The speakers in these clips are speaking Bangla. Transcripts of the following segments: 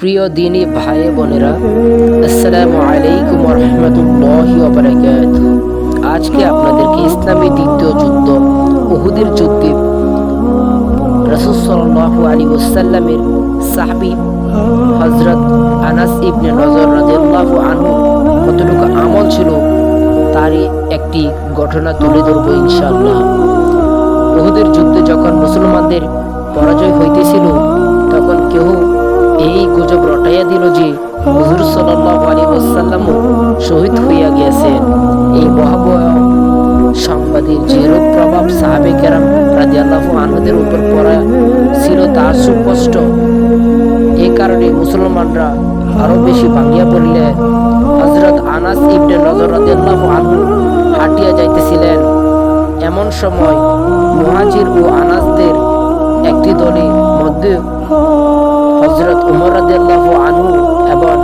প্রিয় দিনী ভাই বোনেরা, আসসালামু আলাইকুম রহমতুল্লাহ আজকে আপনাদেরকে ইসলামী দ্বিতীয় যুদ্ধ, উহুদের যুদ্ধে রসুল সাল্লাহ আলী ওসাল্লামের সাহাবি হজরত আনাস ইবনে নজর রাজিয়াল্লাহু আনহু কতটুকু আমল ছিল তারই একটি ঘটনা তুলে ধরবো ইনশাআল্লাহ। উহুদের যুদ্ধে যখন মুসলমানদের পরাজয় হইতেছিল, তখন কেউ এই গুজব রটাইয়া দিল যে হুজুর সাল্লাল্লাহু আলাইহি শহীদ হইয়া গিয়েছেন। এই ভয়াবহ সংবাদের যেরূপ প্রভাব সাহাবে কেরাম রাদিয়াল্লাহু আনহুদের উপর পড়া ছিল তা সুস্পষ্ট। এই কারণে মুসলমানরা আরও বেশি ভাঙিয়া পড়লে হজরত আনাস ইবনে নজর রাদিয়াল্লাহু আনহু হাঁটিয়া যাইতেছিলেন। এমন সময় মুহাজির ও আনাসদের একটি দলের মধ্যে হজরত উমর রাদিয়াল্লাহু আনহু এবং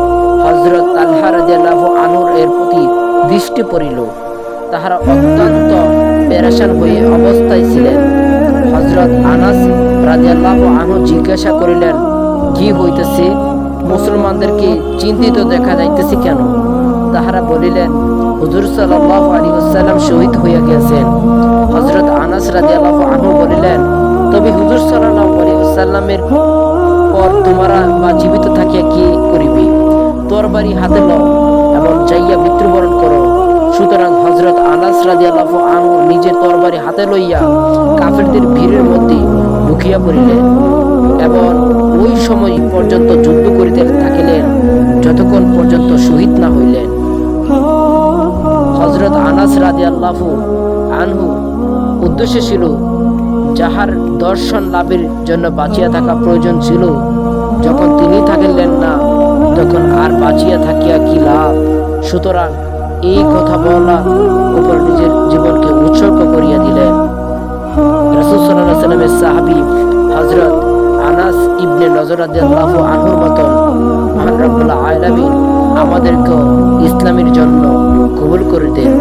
হজরত তালহা রাদিয়াল্লাহু আনহুর এর প্রতি দৃষ্টি পড়িল। তাহারা অত্যন্ত পেরেশান হয়ে অবস্থায় ছিলেন। হজরত আনাস রাদিয়াল্লাহু আনহু জিজ্ঞাসা করিলেন, কি হইতেছে? মুসলমানদেরকে চিন্তিত দেখা যাইতেছে কেন? তাহারা বলিলেন, হুজুর সাল্লাল্লাহু আলাইহি ওয়াসাল্লাম শহীদ হইয়া গেছেন হযরত আনাস রাদিয়াল্লাহু আনহু বলিলেন, তবে হুজুর সাল্লাল্লাহু আলাইহি ওয়াসাল্লামের পর তোমরা বা জীবিত থাকিয়া কি করিবে? তরবারি হাতে লও এবং যাইয়া মৃত্যুবরণ করো। সুতরাং হযরত আনাস রাদিয়াল্লাহু আনহু নিজের তরবারি হাতে লইয়া কাফেরদের ভিড়ের মধ্যে ঢুকিয়া পড়িলেন এবং ওই সময় পর্যন্ত যুদ্ধ করিতে থাকিলেন, যতক্ষণ পর্যন্ত শহীদ না হইলেন। হজরত আনাস রাজি আল্লাহু আনহু উদ্দেশ্য ছিল যাহার দর্শন লাভের জন্য বাঁচিয়া থাকা প্রয়োজন ছিল, যখন তিনি থাকিলেন না, তখন আর বাঁচিয়া থাকিয়া কি লাভ? সুতরাং এই কথা বলা উপর নিজের জীবনকে উৎসর্গ করিয়া দিলেন। সাল্লামের সাহাবি হজরত আনাস ইবনে নজরাদিয়াল্লাহু আনহুর মতন মহান রব্বুল আমাদেরকে ইসলামের জন্য কবুল করে দেন।